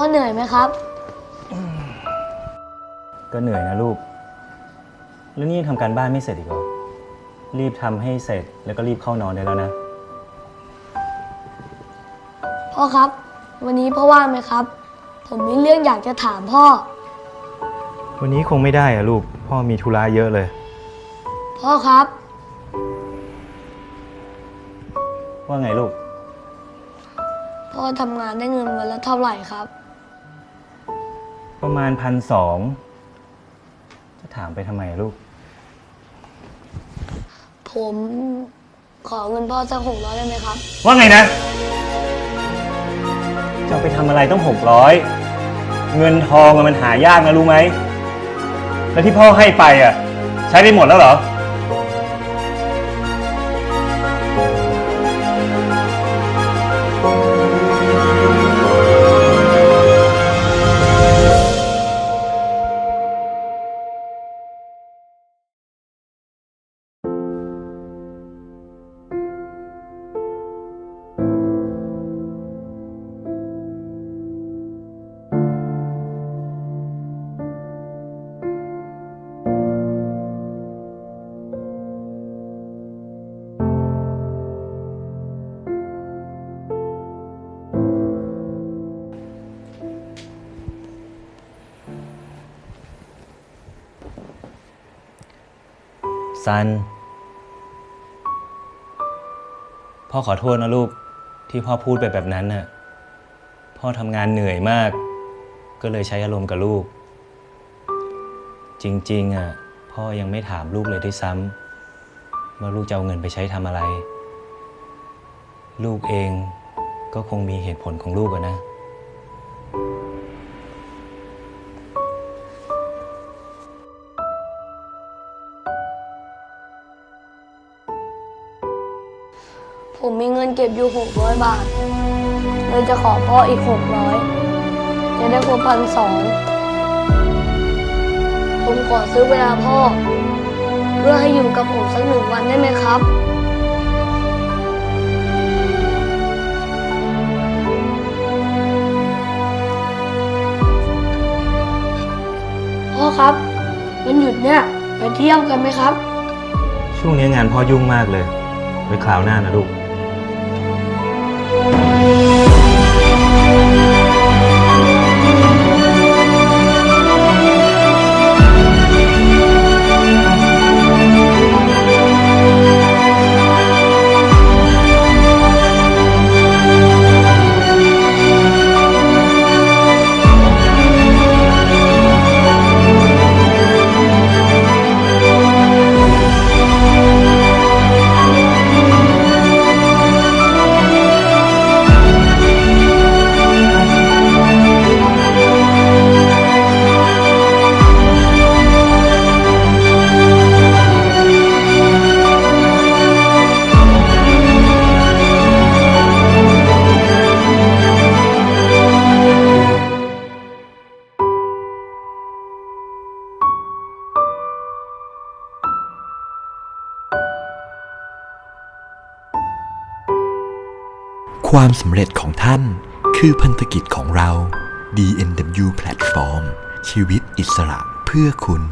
อเหนื่อยไหมครับ ก็เหนื่อยนะลูก แล้วนี่ยังทำการบ้านไม่เสร็จอีกเหรอ รีบทำให้เสร็จแล้วก็รีบเข้านอนได้แล้วนะ พ่อครับ วันนี้พ่อว่างไหมครับ ผมมีเรื่องอยากจะถามพ่อ วันนี้คงไม่ได้อะลูก พ่อมีธุระเยอะเลย พ่อครับ ว่าไงลูก พ่อทำงานได้เงินวันละเท่าไหร่ครับ ประมาณพันสองจะถามไปทำไมอะลูก ผมขอเงินพ่อสักหกร้อยได้ไหมครับ ว่าไงนะ จะเอาไปทำอะไรต้องหกร้อยเงินทองอะมันหายากนะรู้ไหม แล้วที่พ่อให้ไปอะ ใช้ไปหมดแล้วเหรอ ซัน พ่อขอโทษนะลูกที่พ่อพูดไปแบบนั้นน่ะ พ่อทำงานเหนื่อยมาก ก็เลยใช้อารมณ์กับลูก จริง ๆอะพ่อยังไม่ถามลูกเลยด้วยซ้ำว่าลูกจะเอาเงินไปใช้ทำอะไร ลูกเองก็คงมีเหตุผลของลูกอะนะ ผมมีเงินเก็บอยู่หกร้อยบาทเลยจะขอพ่ออีกหกร้อยจะได้ครบพันสองผมขอซื้อเวลาพ่อ เพื่อให้อยู่กับผมสักหนึ่งวันได้ไหมครับพ่อครับวันหยุดเนี่ย ไปเที่ยวกันไหมครับ ช่วงนี้งานพ่อยุ่งมากเลย ไว้คราวหน้านะลูก ความสำเร็จของท่านคือพันธกิจของเรา DNW Platform ชีวิตอิสระเพื่อคุณ